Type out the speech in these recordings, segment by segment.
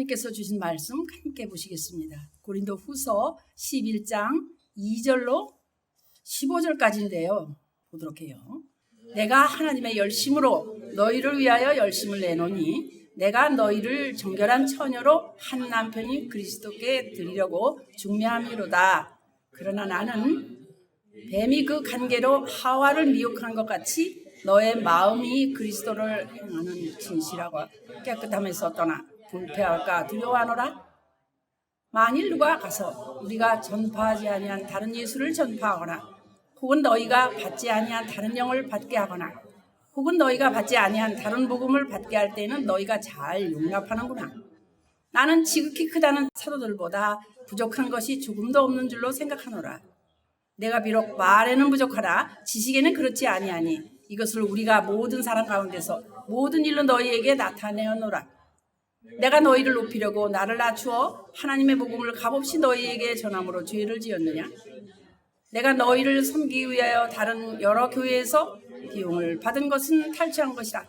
하나님께서 주신 말씀 함께 보시겠습니다. 고린도 후서 11장 2절로 15절까지인데요. 보도록 해요. 내가 하나님의 열심으로 너희를 위하여 열심을 내노니 내가 너희를 정결한 처녀로 한 남편이 그리스도께 드리려고 중매함이로다. 그러나 나는 뱀이 그 관계로 하와를 미혹한 것 같이 너의 마음이 그리스도를 행하는 진실하고 깨끗함에서 떠나 불패할까 두려워하노라. 만일 누가 가서 우리가 전파하지 아니한 다른 예수를 전파하거나 혹은 너희가 받지 아니한 다른 영을 받게 하거나 혹은 너희가 받지 아니한 다른 복음을 받게 할 때는 너희가 잘 용납하는구나. 나는 지극히 크다는 사도들보다 부족한 것이 조금도 없는 줄로 생각하노라. 내가 비록 말에는 부족하나 지식에는 그렇지 아니하니 이것을 우리가 모든 사람 가운데서 모든 일로 너희에게 나타내어노라. 내가 너희를 높이려고 나를 낮추어 하나님의 복음을 값없이 너희에게 전함으로 죄를 지었느냐? 내가 너희를 섬기기 위하여 다른 여러 교회에서 비용을 받은 것은 탈취한 것이라.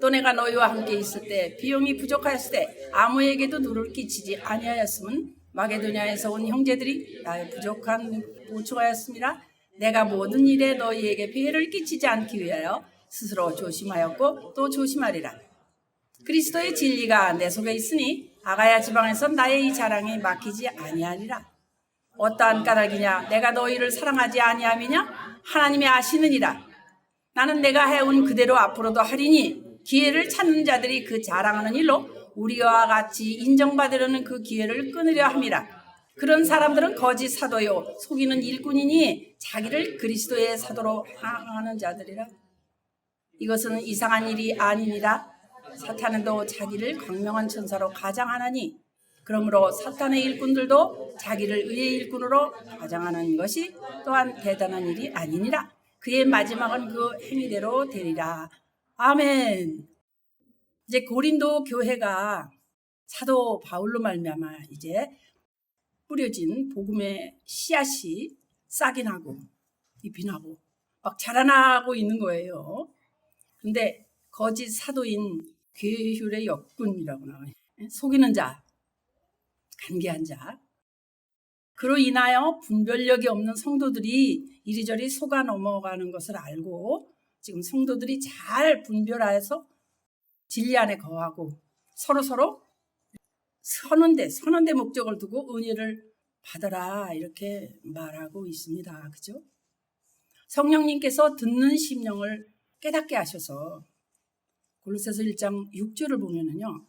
또 내가 너희와 함께 있을 때 비용이 부족하였을 때 아무에게도 누를 끼치지 아니하였음은 마게도냐에서 온 형제들이 나의 부족한 보충하였습니다. 내가 모든 일에 너희에게 피해를 끼치지 않기 위하여 스스로 조심하였고 또 조심하리라. 그리스도의 진리가 내 속에 있으니 아가야 지방에서 나의 이 자랑이 막히지 아니하리라. 어떠한 까닭이냐? 내가 너희를 사랑하지 아니함이냐? 하나님이 아시느니라. 나는 내가 해온 그대로 앞으로도 하리니 기회를 찾는 자들이 그 자랑하는 일로 우리와 같이 인정받으려는 그 기회를 끊으려 함이라. 그런 사람들은 거짓 사도요 속이는 일꾼이니 자기를 그리스도의 사도로 항하는 자들이라. 이것은 이상한 일이 아니니라. 사탄은 또 자기를 광명한 천사로 가장하나니 그러므로 사탄의 일꾼들도 자기를 의의 일꾼으로 가장하는 것이 또한 대단한 일이 아니니라. 그의 마지막은 그 행위대로 되리라. 아멘. 이제 고린도 교회가 사도 바울로 말미암아 이제 뿌려진 복음의 씨앗이 싹이 나고 잎이 나고 막 자라나고 있는 거예요. 근데 거짓 사도인 괴휼의 역군이라고 나와요. 속이는 자, 간계한 자. 그로 인하여 분별력이 없는 성도들이 이리저리 속아 넘어가는 것을 알고 지금 성도들이 잘 분별하여서 진리 안에 거하고 서로 서로 선언대 선언대 목적을 두고 은혜를 받아라 이렇게 말하고 있습니다. 그죠? 성령님께서 듣는 심령을 깨닫게 하셔서 골로새서 1장 6절을 보면은요.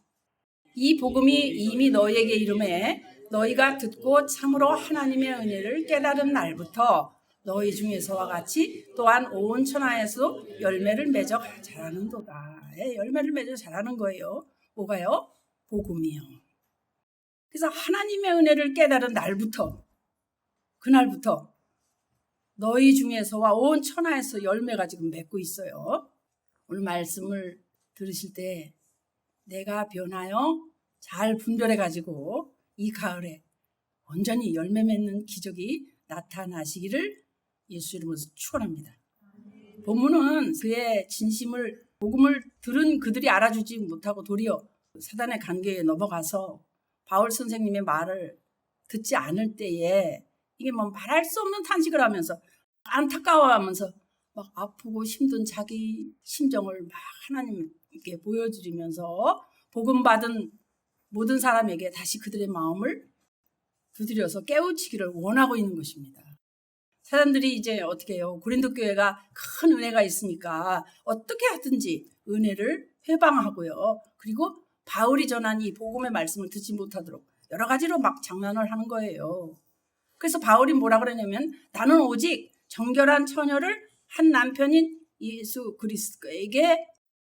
이 복음이 이미 너희에게 이름에 너희가 듣고 참으로 하나님의 은혜를 깨달은 날부터 너희 중에서와 같이 또한 온 천하에서 열매를 맺어 자라는도다. 예, 열매를 맺어 자라는 거예요. 뭐가요? 복음이요. 그래서 하나님의 은혜를 깨달은 날부터 그날부터 너희 중에서와 온 천하에서 열매가 지금 맺고 있어요. 오늘 말씀을 들으실 때 내가 변하여 잘 분별해 가지고 이 가을에 온전히 열매 맺는 기적이 나타나시기를 예수 이름으로 축원합니다. 본문은 그의 진심을 복음을 들은 그들이 알아주지 못하고 도리어 사단의 관계에 넘어가서 바울 선생님의 말을 듣지 않을 때에 이게 뭐 말할 수 없는 탄식을 하면서 안타까워하면서 막 아프고 힘든 자기 심정을 막 하나님께 보여드리면서 복음 받은 모든 사람에게 다시 그들의 마음을 두드려서 깨우치기를 원하고 있는 것입니다. 사람들이 이제 어떻게 해요? 고린도 교회가 큰 은혜가 있으니까 어떻게 하든지 은혜를 회방하고요. 그리고 바울이 전한 이 복음의 말씀을 듣지 못하도록 여러 가지로 막 장난을 하는 거예요. 그래서 바울이 뭐라 그러냐면 나는 오직 정결한 처녀를 한 남편인 예수 그리스도에게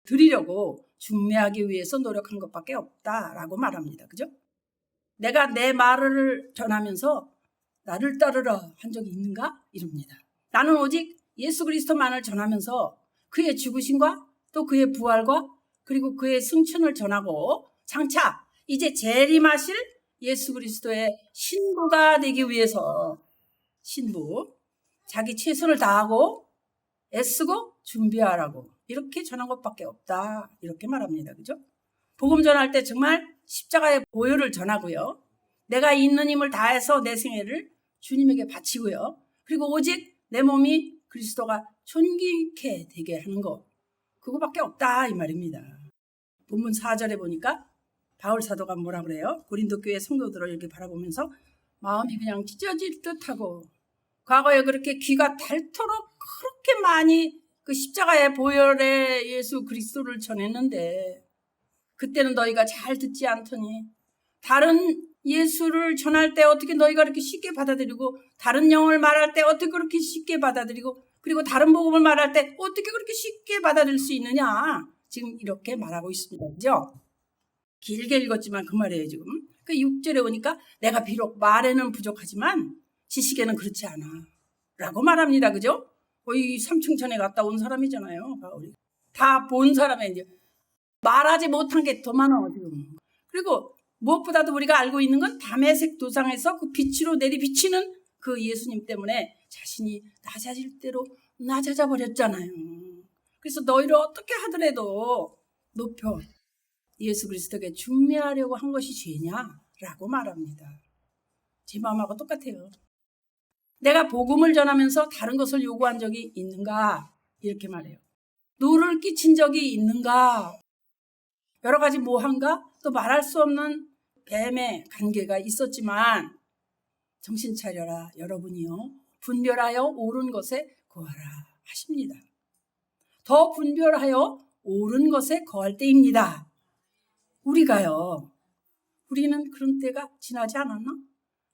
드리려고 중매하기 위해서 노력한 것밖에 없다라고 말합니다. 그죠? 내가 내 말을 전하면서 나를 따르라 한 적이 있는가? 이럽니다. 나는 오직 예수 그리스도만을 전하면서 그의 죽으심과 또 그의 부활과 그리고 그의 승천을 전하고 장차 이제 재림하실 예수 그리스도의 신부가 되기 위해서 신부 자기 최선을 다하고 애쓰고 준비하라고 이렇게 전한 것밖에 없다 이렇게 말합니다. 그죠? 복음 전할 때 정말 십자가의 보혈을 전하고요. 내가 있는 힘을 다해서 내 생애를 주님에게 바치고요. 그리고 오직 내 몸이 그리스도가 존귀케 되게 하는 것. 그거밖에 없다 이 말입니다. 본문 4절에 보니까 바울 사도가 뭐라 그래요? 고린도 교회 성도들을 이렇게 바라보면서 마음이 그냥 찢어질 듯하고 과거에 그렇게 귀가 닳도록 그렇게 많이 그 십자가의 보혈의 예수 그리스도를 전했는데 그때는 너희가 잘 듣지 않더니 다른 예수를 전할 때 어떻게 너희가 그렇게 쉽게 받아들이고 다른 영어를 말할 때 어떻게 그렇게 쉽게 받아들이고 그리고 다른 복음을 말할 때 어떻게 그렇게 쉽게 받아들일 수 있느냐 지금 이렇게 말하고 있습니다. 그죠? 길게 읽었지만 그 말이에요 지금. 그 6절에 오니까 내가 비록 말에는 부족하지만 지식에는 그렇지 않아 라고 말합니다. 그죠? 거의 삼층천에 갔다 온 사람이잖아요. 바울이. 다 본 사람이 이제 말하지 못한 게 더 많아 지금. 그리고 무엇보다도 우리가 알고 있는 건 담에색 도상에서 그 빛으로 내리 비치는 그 예수님 때문에 자신이 낮아질 대로 낮아져 버렸잖아요. 그래서 너희를 어떻게 하더라도 높여 예수 그리스도에게 중매하려고 한 것이 죄냐라고 말합니다. 제 마음하고 똑같아요. 내가 복음을 전하면서 다른 것을 요구한 적이 있는가? 이렇게 말해요. 노를 끼친 적이 있는가? 여러 가지 뭐한가? 또 말할 수 없는 뱀의 관계가 있었지만 정신 차려라 여러분이요 분별하여 옳은 것에 거하라 하십니다. 더 분별하여 옳은 것에 거할 때입니다. 우리가요. 우리는 그런 때가 지나지 않았나?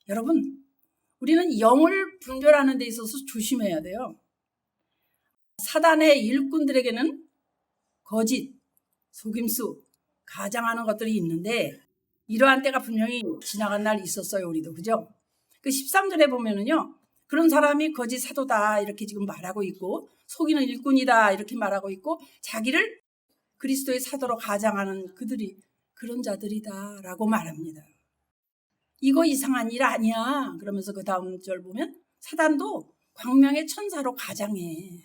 여러분, 우리는 영을 분별하는 데 있어서 조심해야 돼요. 사단의 일꾼들에게는 거짓, 속임수, 가장하는 것들이 있는데 이러한 때가 분명히 지나간 날 있었어요, 우리도. 그죠? 그 13절에 보면은요. 그런 사람이 거짓 사도다 이렇게 지금 말하고 있고 속이는 일꾼이다 이렇게 말하고 있고 자기를 그리스도의 사도로 가장하는 그들이 그런 자들이다라고 말합니다. 이거 이상한 일 아니야. 그러면서 그 다음 절 보면 사단도 광명의 천사로 가장해.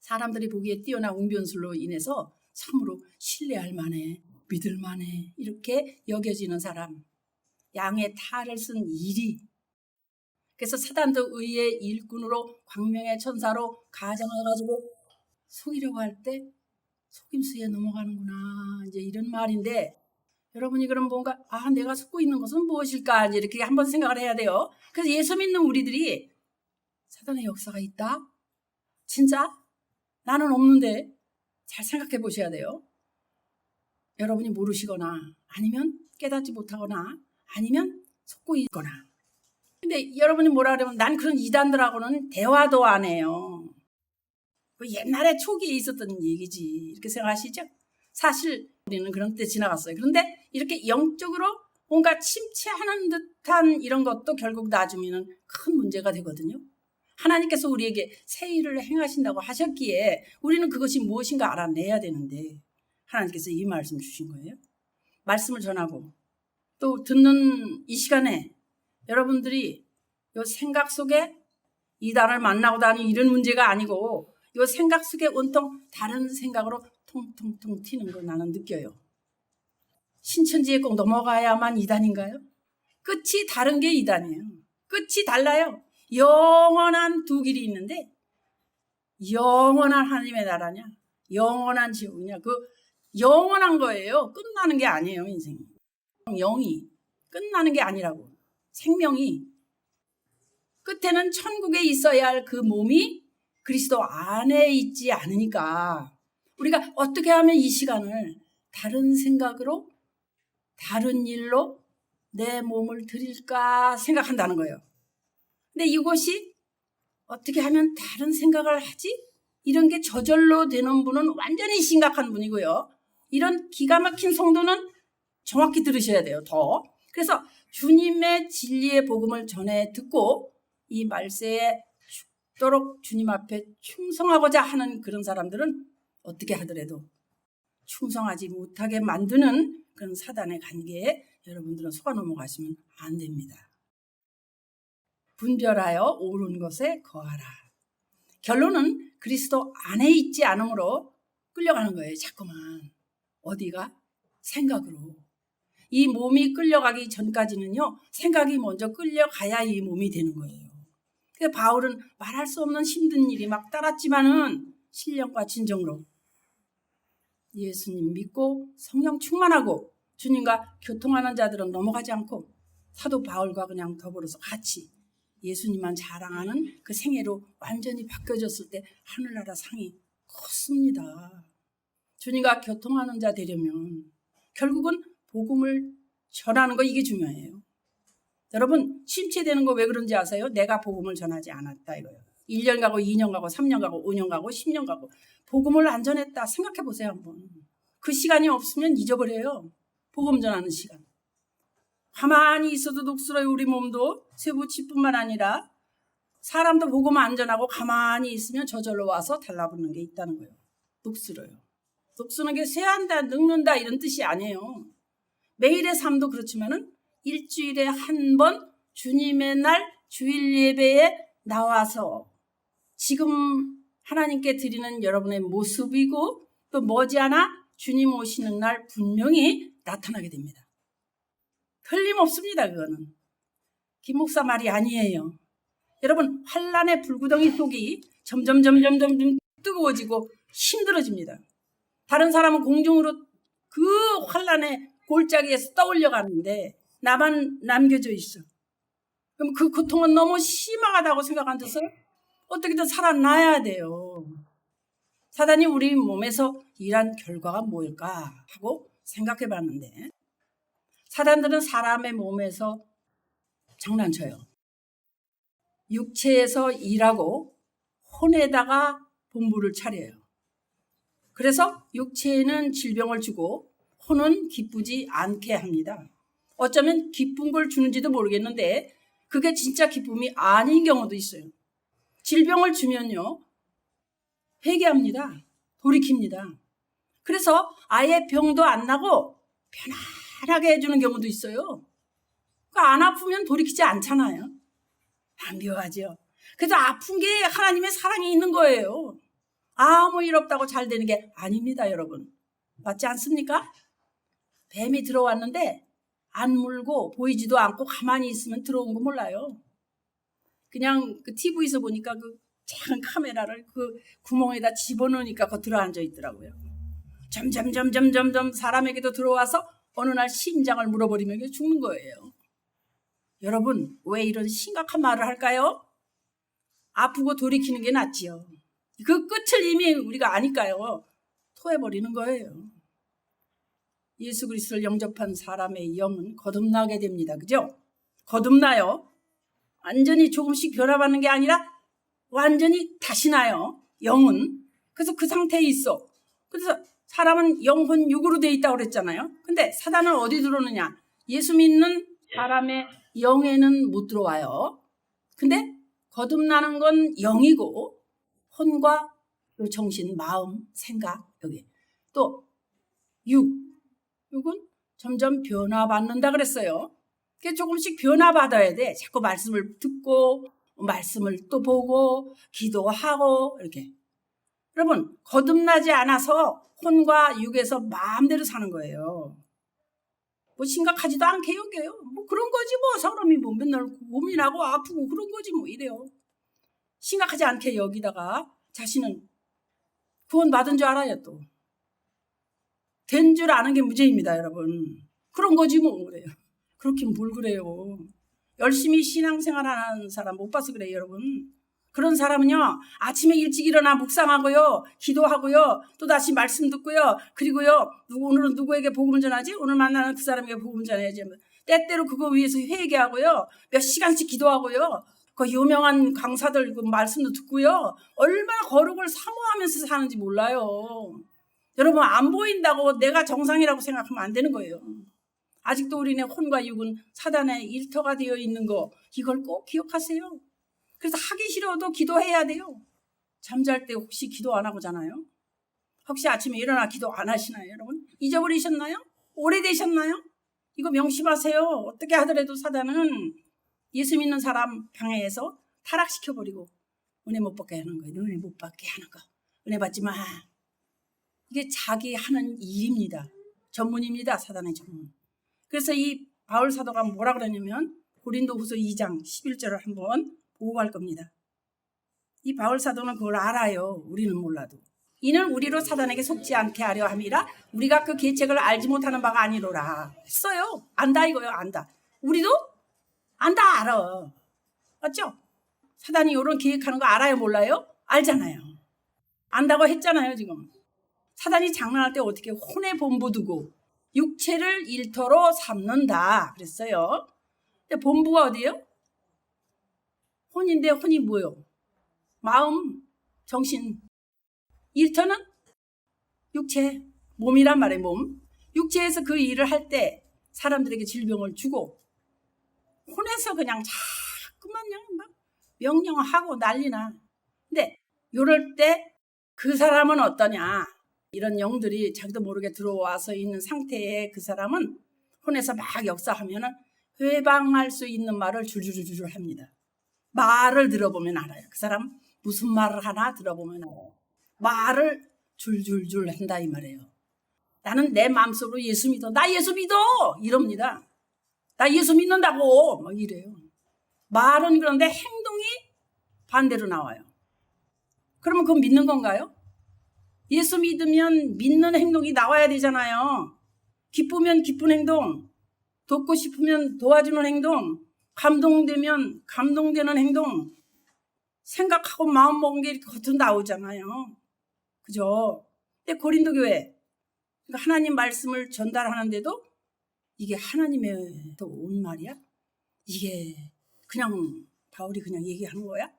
사람들이 보기에 뛰어난 웅변술로 인해서 참으로 신뢰할 만해, 믿을 만해 이렇게 여겨지는 사람. 양의 탈을 쓴 일이 그래서 사단도 의의 일꾼으로 광명의 천사로 가장해가지고 속이려고 할 때 속임수에 넘어가는구나 이제 이런 말인데 여러분이 그럼 뭔가 아 내가 속고 있는 것은 무엇일까 이렇게 한번 생각을 해야 돼요. 그래서 예수 믿는 우리들이 사단의 역사가 있다. 진짜 나는 없는데 잘 생각해 보셔야 돼요. 여러분이 모르시거나 아니면 깨닫지 못하거나 아니면 속고 있거나. 근데 여러분이 뭐라 그러면 난 그런 이단들하고는 대화도 안 해요. 그 옛날에 초기에 있었던 얘기지. 이렇게 생각하시죠? 사실 우리는 그런 때 지나갔어요. 그런데 이렇게 영적으로 뭔가 침체하는 듯한 이런 것도 결국 나중에는 큰 문제가 되거든요. 하나님께서 우리에게 새 일을 행하신다고 하셨기에 우리는 그것이 무엇인가 알아내야 되는데 하나님께서 이 말씀 주신 거예요. 말씀을 전하고 또 듣는 이 시간에 여러분들이 요 생각 속에 이단을 만나고 다니 이런 문제가 아니고 요 생각 속에 온통 다른 생각으로 통통통 튀는 거 나는 느껴요. 신천지에 꼭 넘어가야만 이단인가요? 끝이 다른 게 이단이에요. 끝이 달라요. 영원한 두 길이 있는데 영원한 하나님의 나라냐? 영원한 지옥이냐? 그 영원한 거예요. 끝나는 게 아니에요, 인생이. 영이 끝나는 게 아니라고. 생명이 끝에는 천국에 있어야 할 그 몸이 그리스도 안에 있지 않으니까 우리가 어떻게 하면 이 시간을 다른 생각으로 다른 일로 내 몸을 드릴까 생각한다는 거예요. 근데 이것이 어떻게 하면 다른 생각을 하지? 이런 게 저절로 되는 분은 완전히 심각한 분이고요. 이런 기가 막힌 성도는 정확히 들으셔야 돼요. 더. 그래서 주님의 진리의 복음을 전해 듣고 이 말세에 죽도록 주님 앞에 충성하고자 하는 그런 사람들은 어떻게 하더라도 충성하지 못하게 만드는 그런 사단의 관계에 여러분들은 속아 넘어가시면 안 됩니다. 분별하여 옳은 것에 거하라. 결론은 그리스도 안에 있지 않으므로 끌려가는 거예요. 자꾸만. 어디가? 생각으로. 이 몸이 끌려가기 전까지는요, 생각이 먼저 끌려가야 이 몸이 되는 거예요. 그 바울은 말할 수 없는 힘든 일이 막 따랐지만은 신령과 진정으로 예수님 믿고 성령 충만하고 주님과 교통하는 자들은 넘어가지 않고 사도 바울과 그냥 더불어서 같이 예수님만 자랑하는 그 생애로 완전히 바뀌어졌을 때 하늘나라 상이 컸습니다. 주님과 교통하는 자 되려면 결국은 복음을 전하는 거 이게 중요해요. 여러분 침체되는 거 왜 그런지 아세요? 내가 복음을 전하지 않았다 이거예요. 1년 가고 2년 가고 3년 가고 5년 가고 10년 가고 복음을 안 전했다 생각해 보세요 한번. 그 시간이 없으면 잊어버려요. 복음 전하는 시간. 가만히 있어도 녹슬어요 우리 몸도 쇠붙이뿐만 아니라 사람도 복음 안 전하고 가만히 있으면 저절로 와서 달라붙는 게 있다는 거예요. 녹슬어요. 녹쓰는 게 쇠한다, 늙는다 이런 뜻이 아니에요. 매일의 삶도 그렇지만은 일주일에 한 번 주님의 날 주일 예배에 나와서 지금 하나님께 드리는 여러분의 모습이고 또 머지않아 주님 오시는 날 분명히 나타나게 됩니다. 틀림없습니다, 그거는. 김 목사 말이 아니에요. 여러분, 환란의 불구덩이 속이 점점, 점점, 점점 뜨거워지고 힘들어집니다. 다른 사람은 공중으로 그 환란의 골짜기에서 떠올려 가는데 나만 남겨져 있어. 그럼 그 고통은 너무 심하다고 생각 안 돼서 어떻게든 살아나야 돼요. 사단이 우리 몸에서 일한 결과가 뭘까 하고 생각해 봤는데 사단들은 사람의 몸에서 장난쳐요. 육체에서 일하고 혼에다가 본부를 차려요. 그래서 육체에는 질병을 주고 혼은 기쁘지 않게 합니다. 어쩌면 기쁜 걸 주는지도 모르겠는데 그게 진짜 기쁨이 아닌 경우도 있어요. 질병을 주면요. 회개합니다. 돌이킵니다. 그래서 아예 병도 안 나고 편안하게 해주는 경우도 있어요. 그러니까 안 아프면 돌이키지 않잖아요. 안 묘하죠. 그래서 아픈 게 하나님의 사랑이 있는 거예요. 아무 일 없다고 잘 되는 게 아닙니다, 여러분. 맞지 않습니까? 뱀이 들어왔는데 안 물고 보이지도 않고 가만히 있으면 들어온 거 몰라요. 그냥 그 TV에서 보니까 그 작은 카메라를 그 구멍에다 집어넣으니까 거 들어앉아 있더라고요. 점점 점점 점점 사람에게도 들어와서 어느 날 심장을 물어버리면 죽는 거예요. 여러분 왜 이런 심각한 말을 할까요? 아프고 돌이키는 게 낫지요. 그 끝을 이미 우리가 아니까요. 토해버리는 거예요. 예수 그리스도를 영접한 사람의 영은 거듭나게 됩니다. 그죠? 거듭나요. 완전히 조금씩 변화받는 게 아니라 완전히 다시 나요. 영은. 그래서 그 상태에 있어. 그래서 사람은 영혼 육으로 돼 있다고 그랬잖아요. 근데 사단은 어디 들어오느냐? 예수 믿는 사람의 영에는 못 들어와요. 근데 거듭나는 건 영이고 혼과 요 정신, 마음, 생각 여기 또 육, 육은 점점 변화받는다 그랬어요. 그게 조금씩 변화받아야 돼. 자꾸 말씀을 듣고 말씀을 또 보고 기도하고 이렇게. 여러분 거듭나지 않아서 혼과 육에서 마음대로 사는 거예요. 뭐 심각하지도 않게 여겨요. 뭐 그런 거지 뭐 사람이 뭐 맨날 고민하고 아프고 그런 거지 뭐 이래요. 심각하지 않게 여기다가 자신은 구원 받은 줄 알아요 또. 된 줄 아는 게 문제입니다 여러분. 그런 거지 뭐 그래요. 그렇게 뭘 그래요. 열심히 신앙생활 하는 사람 못 봐서 그래요 여러분. 그런 사람은요 아침에 일찍 일어나 묵상하고요 기도하고요 또 다시 말씀 듣고요. 그리고요 누구 오늘은 누구에게 복음을 전하지? 오늘 만나는 그 사람에게 복음을 전해야지. 때때로 그거 위해서 회개하고요 몇 시간씩 기도하고요. 그 유명한 강사들 그 말씀도 듣고요. 얼마나 거룩을 사모하면서 사는지 몰라요. 여러분 안 보인다고 내가 정상이라고 생각하면 안 되는 거예요 아직도 우리네 혼과 육은 사단의 일터가 되어 있는 거 이걸 꼭 기억하세요. 그래서 하기 싫어도 기도해야 돼요. 잠잘 때 혹시 기도 안 하고 자나요? 혹시 아침에 일어나 기도 안 하시나요, 여러분? 잊어버리셨나요? 오래되셨나요? 이거 명심하세요. 어떻게 하더라도 사단은 예수 믿는 사람 방해해서 타락시켜 버리고 은혜 못 받게 하는 거예요. 은혜 못 받게 하는 거. 은혜 받지 마. 이게 자기 하는 일입니다. 전문입니다. 사단의 전문. 그래서 이 바울 사도가 뭐라 그러냐면 고린도후서 2장 11절을 한번 보고 갈 겁니다. 이 바울 사도는 그걸 알아요. 우리는 몰라도. 이는 우리로 사단에게 속지 않게 하려 함이라 우리가 그 계책을 알지 못하는 바가 아니로라 했어요. 안다 이거요. 안다. 우리도 안다 알아. 맞죠? 사단이 이런 계획하는 거 알아요 몰라요? 알잖아요. 안다고 했잖아요 지금. 사단이 장난할 때 어떻게 혼의 본부 두고 육체를 일터로 삼는다 그랬어요. 근데 본부가 어디예요? 혼인데 혼이 뭐요? 마음, 정신. 일터는 육체, 몸이란 말이에요, 몸. 육체에서 그 일을 할 때 사람들에게 질병을 주고 혼에서 그냥 자꾸만 그냥 막 명령하고 난리나. 근데 요럴 때 그 사람은 어떠냐? 이런 영들이 자기도 모르게 들어와서 있는 상태에 그 사람은 혼에서 막 역사하면은 회방할 수 있는 말을 줄줄줄줄 합니다. 말을 들어보면 알아요. 그 사람 무슨 말을 하나 들어보면 알아요. 말을 줄줄줄 한다 이 말이에요. 나는 내 마음속으로 예수 믿어. 나 예수 믿어. 이럽니다. 나 예수 믿는다고. 막 이래요. 말은 그런데 행동이 반대로 나와요. 그러면 그건 믿는 건가요? 예수 믿으면 믿는 행동이 나와야 되잖아요. 기쁘면 기쁜 행동, 돕고 싶으면 도와주는 행동, 감동되면 감동되는 행동, 생각하고 마음 먹은 게 이렇게 겉으로 나오잖아요. 그죠? 근데 고린도 교회, 그러니까 하나님 말씀을 전달하는데도 이게 하나님에서 온 말이야? 이게 그냥 바울이 그냥 얘기하는 거야?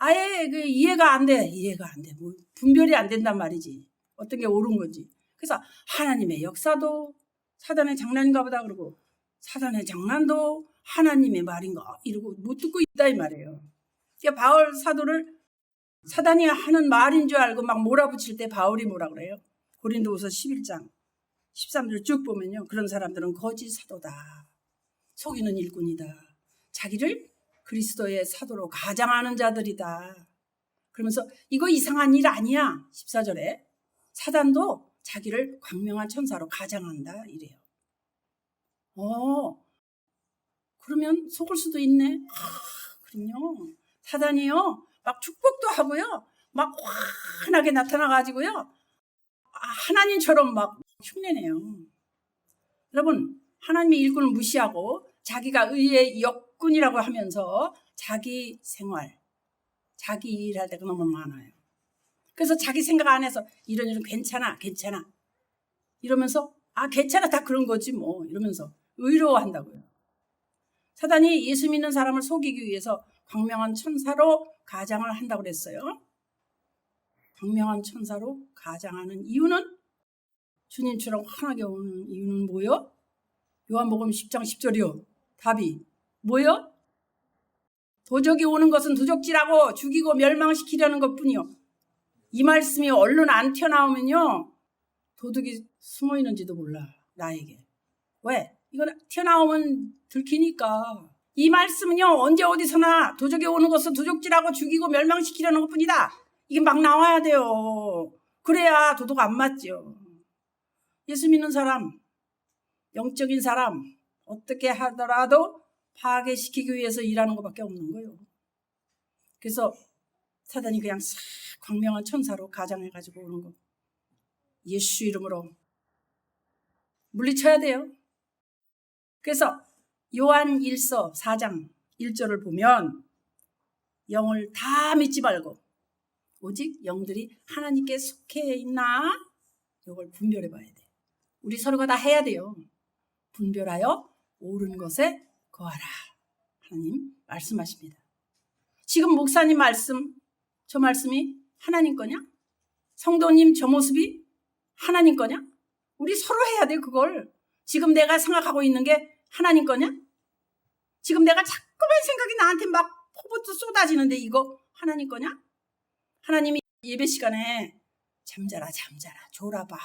아예 그 이해가 안 돼. 이해가 안 돼. 뭐 분별이 안 된단 말이지. 어떤 게 옳은 건지. 그래서 하나님의 역사도 사단의 장난인가 보다 그러고 사단의 장난도 하나님의 말인가 이러고 못 듣고 있다 이 말이에요. 그러니까 바울 사도를 사단이 하는 말인 줄 알고 막 몰아붙일 때 바울이 뭐라 그래요? 고린도후서 11장 13절 쭉 보면요. 그런 사람들은 거짓 사도다. 속이는 일꾼이다. 자기를 그리스도의 사도로 가장하는 자들이다. 그러면서 이거 이상한 일 아니야. 14절에 사단도 자기를 광명한 천사로 가장한다 이래요. 어, 그러면 속을 수도 있네. 아, 그럼요. 사단이요. 막 축복도 하고요. 막 환하게 나타나 가지고요. 아, 하나님처럼 막 흉내내요. 여러분, 하나님의 일꾼을 무시하고 자기가 의의 역 군이라고 하면서 자기 생활, 자기 일할 때가 너무 많아요. 그래서 자기 생각 안 해서 이런 일은 괜찮아, 괜찮아. 이러면서 아, 괜찮아, 다 그런 거지 뭐. 이러면서 의로워한다고요. 사단이 예수 믿는 사람을 속이기 위해서 광명한 천사로 가장을 한다고 그랬어요. 광명한 천사로 가장하는 이유는 주님처럼 환하게 오는 이유는 뭐요? 요한복음 10장 10절이요. 답이 뭐요? 도적이 오는 것은 도적질하고 죽이고 멸망시키려는 것뿐이요. 이 말씀이 얼른 안 튀어나오면요. 도둑이 숨어 있는지도 몰라. 나에게. 왜? 이건 튀어나오면 들키니까. 이 말씀은요. 언제 어디서나 도적이 오는 것은 도적질하고 죽이고 멸망시키려는 것뿐이다. 이게 막 나와야 돼요. 그래야 도둑 안 맞죠. 예수 믿는 사람, 영적인 사람, 어떻게 하더라도 파괴시키기 위해서 일하는 것밖에 없는 거예요. 그래서 사단이 그냥 싹 광명한 천사로 가장해 가지고 오는 거. 예수 이름으로 물리쳐야 돼요. 그래서 요한 1서 4장 1절을 보면 영을 다 믿지 말고 오직 영들이 하나님께 속해 있나? 이걸 분별해 봐야 돼. 우리 서로가 다 해야 돼요. 분별하여 옳은 것에 거하라. 하나님 말씀하십니다. 지금 목사님 말씀, 저 말씀이 하나님 거냐? 성도님 저 모습이 하나님 거냐? 우리 서로 해야 돼, 그걸. 지금 내가 생각하고 있는 게 하나님 거냐? 지금 내가 자꾸만 생각이 나한테 막 포부터 쏟아지는데 이거 하나님 거냐? 하나님이 예배 시간에 잠자라, 잠자라, 졸아 봐.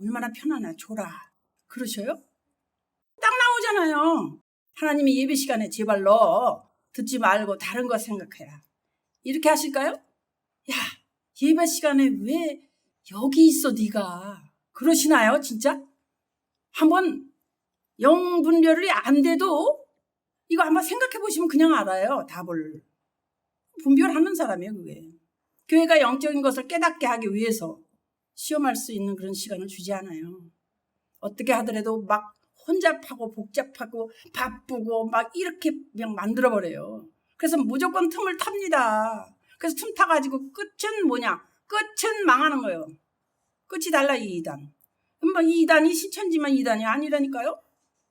얼마나 편하나, 졸아. 그러셔요? 딱 나오잖아요. 하나님이 예배 시간에 제발 너 듣지 말고 다른 거 생각해라. 이렇게 하실까요? 야, 예배 시간에 왜 여기 있어 네가? 그러시나요, 진짜? 한번 영 분별이 안 돼도 이거 한번 생각해 보시면 그냥 알아요. 답을. 분별하는 사람이에요, 그게. 교회가 영적인 것을 깨닫게 하기 위해서 시험할 수 있는 그런 시간을 주지 않아요. 어떻게 하더라도 막 혼잡하고 복잡하고 바쁘고 막 이렇게 그냥 만들어버려요. 그래서 무조건 틈을 탑니다. 그래서 틈 타가지고 끝은 뭐냐? 끝은 망하는 거예요. 끝이 달라, 이 이단. 뭐 이단이 신천지만 이단이 아니라니까요?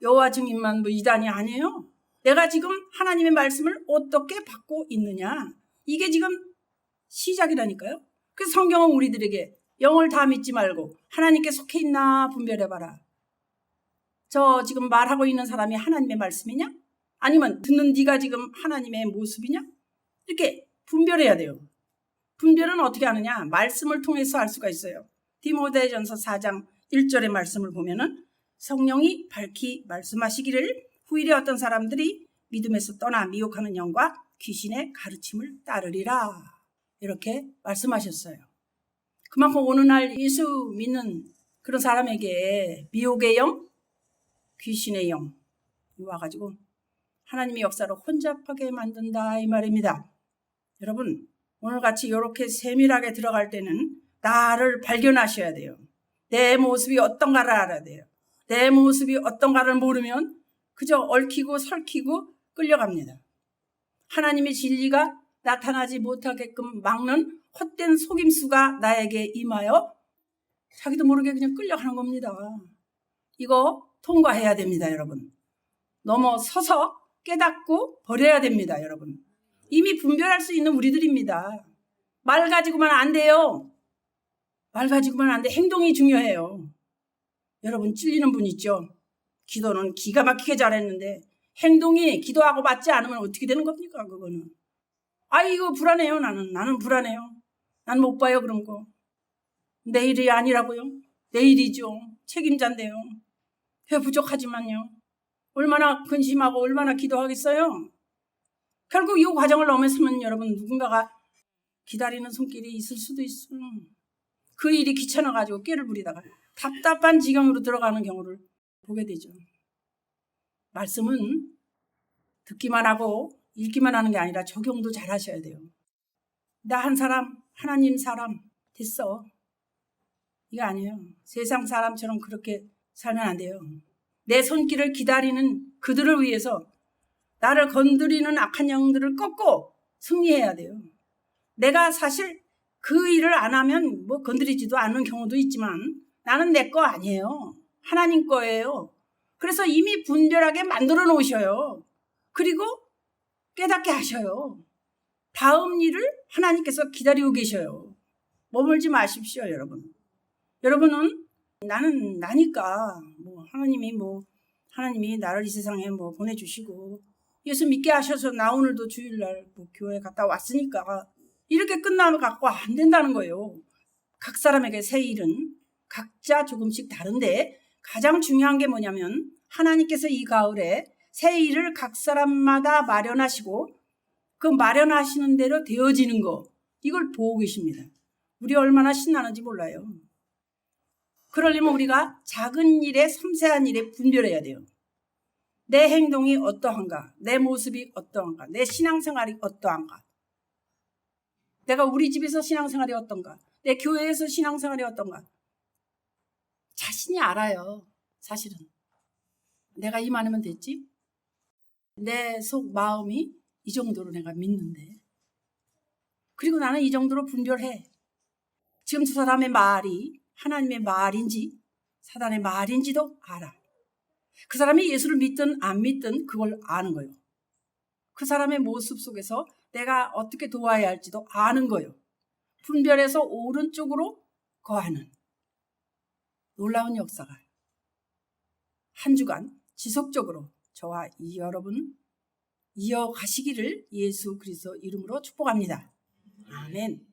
여호와 증인만 뭐 이단이 아니에요. 내가 지금 하나님의 말씀을 어떻게 받고 있느냐? 이게 지금 시작이라니까요. 그래서 성경은 우리들에게 영을 다 믿지 말고 하나님께 속해 있나 분별해봐라. 저 지금 말하고 있는 사람이 하나님의 말씀이냐? 아니면 듣는 네가 지금 하나님의 모습이냐? 이렇게 분별해야 돼요. 분별은 어떻게 하느냐? 말씀을 통해서 알 수가 있어요. 디모데전서 4장 1절의 말씀을 보면은 성령이 밝히 말씀하시기를 후일에 어떤 사람들이 믿음에서 떠나 미혹하는 영과 귀신의 가르침을 따르리라. 이렇게 말씀하셨어요. 그만큼 오늘날 예수 믿는 그런 사람에게 미혹의 영, 귀신의 영이 와가지고 하나님의 역사를 혼잡하게 만든다 이 말입니다. 여러분 오늘 같이 이렇게 세밀하게 들어갈 때는 나를 발견하셔야 돼요. 내 모습이 어떤가를 알아야 돼요. 내 모습이 어떤가를 모르면 그저 얽히고 설키고 끌려갑니다. 하나님의 진리가 나타나지 못하게끔 막는 헛된 속임수가 나에게 임하여 자기도 모르게 그냥 끌려가는 겁니다. 이거 통과해야 됩니다, 여러분. 넘어서서 깨닫고 버려야 됩니다, 여러분. 이미 분별할 수 있는 우리들입니다. 말 가지고만 안 돼요. 말 가지고만 안 돼. 행동이 중요해요. 여러분 찔리는 분 있죠? 기도는 기가 막히게 잘했는데 행동이 기도하고 맞지 않으면 어떻게 되는 겁니까? 그거는. 아 이거 불안해요 나는. 나는 불안해요. 난 못 봐요 그런 거. 내일이 아니라고요? 내일이죠. 책임자인데요. 회 부족하지만요. 얼마나 근심하고 얼마나 기도하겠어요? 결국 이 과정을 넘어서면 여러분 누군가가 기다리는 손길이 있을 수도 있어요. 그 일이 귀찮아가지고 깨를 부리다가 답답한 지경으로 들어가는 경우를 보게 되죠. 말씀은 듣기만 하고 읽기만 하는 게 아니라 적용도 잘 하셔야 돼요. 나 한 사람, 하나님 사람 됐어. 이거 아니에요. 세상 사람처럼 그렇게 살면 안 돼요. 내 손길을 기다리는 그들을 위해서 나를 건드리는 악한 영들을 꺾고 승리해야 돼요. 내가 사실 그 일을 안 하면 뭐 건드리지도 않는 경우도 있지만 나는 내 거 아니에요. 하나님 거예요. 그래서 이미 분별하게 만들어 놓으셔요. 그리고 깨닫게 하셔요. 다음 일을 하나님께서 기다리고 계셔요. 머물지 마십시오, 여러분. 여러분은 나는 나니까 뭐 하나님이 뭐 하나님이 나를 이 세상에 뭐 보내주시고 예수 믿게 하셔서 나 오늘도 주일날 뭐 교회 갔다 왔으니까 이렇게 끝나면 갖고 안 된다는 거예요. 각 사람에게 새 일은 각자 조금씩 다른데 가장 중요한 게 뭐냐면 하나님께서 이 가을에 새 일을 각 사람마다 마련하시고 그 마련하시는 대로 되어지는 거 이걸 보고 계십니다. 우리 얼마나 신나는지 몰라요. 그러려면 우리가 작은 일에 섬세한 일에 분별해야 돼요. 내 행동이 어떠한가, 내 모습이 어떠한가, 내 신앙생활이 어떠한가, 내가 우리 집에서 신앙생활이 어떤가, 내 교회에서 신앙생활이 어떤가, 자신이 알아요. 사실은 내가 이만하면 됐지. 내 속 마음이 이 정도로 내가 믿는데, 그리고 나는 이 정도로 분별해. 지금 저 사람의 말이 하나님의 말인지 사단의 말인지도 알아. 그 사람이 예수를 믿든 안 믿든 그걸 아는 거예요. 그 사람의 모습 속에서 내가 어떻게 도와야 할지도 아는 거예요. 분별해서 오른쪽으로 거하는 놀라운 역사가 한 주간 지속적으로 저와 이 여러분 이어가시기를 예수 그리스도 이름으로 축복합니다. 아멘.